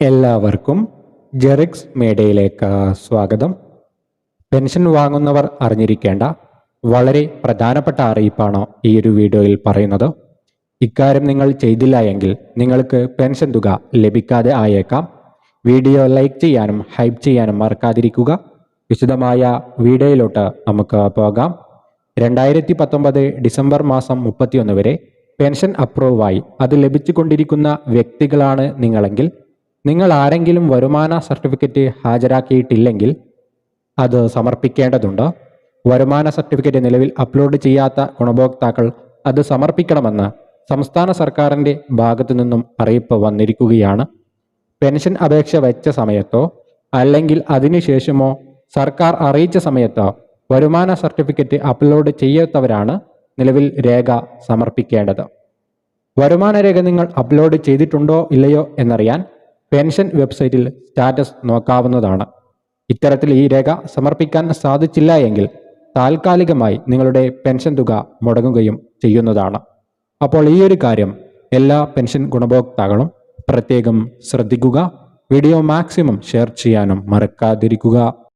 എല്ലാവർക്കും ജെറിക്സ് മേഡയിലേക്ക് സ്വാഗതം. പെൻഷൻ വാങ്ങുന്നവർ അറിഞ്ഞിരിക്കേണ്ട വളരെ പ്രധാനപ്പെട്ട അറിയിപ്പാണ് ഈ ഒരു വീഡിയോയിൽ പറയുന്നത്. ഇക്കാര്യം നിങ്ങൾ ചെയ്തില്ല എങ്കിൽ നിങ്ങൾക്ക് പെൻഷൻ തുക ലഭിക്കാതെ ആയേക്കാം. വീഡിയോ ലൈക്ക് ചെയ്യാനും ഹൈപ്പ് ചെയ്യാനും മറക്കാതിരിക്കുക. വിശദമായ വീഡിയോയിലോട്ട് നമുക്ക് പോകാം. രണ്ടായിരത്തി പത്തൊമ്പത് ഡിസംബർ മാസം മുപ്പത്തിയൊന്ന് വരെ പെൻഷൻ അപ്രൂവായി അത് ലഭിച്ചുകൊണ്ടിരിക്കുന്ന വ്യക്തികളാണ് നിങ്ങളെങ്കിൽ നിങ്ങൾ ആരെങ്കിലും വരുമാന സർട്ടിഫിക്കറ്റ് ഹാജരാക്കിയിട്ടില്ലെങ്കിൽ അത് സമർപ്പിക്കേണ്ടതുണ്ട്. വരുമാന സർട്ടിഫിക്കറ്റ് നിലവിൽ അപ്ലോഡ് ചെയ്യാത്ത ഗുണഭോക്താക്കൾ അത് സമർപ്പിക്കണമെന്ന് സംസ്ഥാന സർക്കാരിന്റെ ഭാഗത്തു നിന്നും അറിയിപ്പ് വന്നിരിക്കുകയാണ്. പെൻഷൻ അപേക്ഷ വെച്ച സമയത്തോ അല്ലെങ്കിൽ അതിനുശേഷമോ സർക്കാർ അറിയിച്ച സമയത്തോ വരുമാന സർട്ടിഫിക്കറ്റ് അപ്ലോഡ് ചെയ്യാത്തവരാണ് നിലവിൽ രേഖ സമർപ്പിക്കേണ്ടത്. വരുമാന രേഖ നിങ്ങൾ അപ്ലോഡ് ചെയ്തിട്ടുണ്ടോ ഇല്ലയോ എന്നറിയാൻ പെൻഷൻ വെബ്സൈറ്റിൽ സ്റ്റാറ്റസ് നോക്കാവുന്നതാണ്. ഇത്തരത്തിൽ ഈ രേഖ സമർപ്പിക്കാൻ സാധിച്ചില്ല എങ്കിൽ താൽക്കാലികമായി നിങ്ങളുടെ പെൻഷൻ തുക മുടങ്ങുകയും ചെയ്യുന്നതാണ്. അപ്പോൾ ഈ ഒരു കാര്യം എല്ലാ പെൻഷൻ ഗുണഭോക്താക്കളും പ്രത്യേകം ശ്രദ്ധിക്കുക. വീഡിയോ മാക്സിമം ഷെയർ ചെയ്യാനും മറക്കാതിരിക്കുക.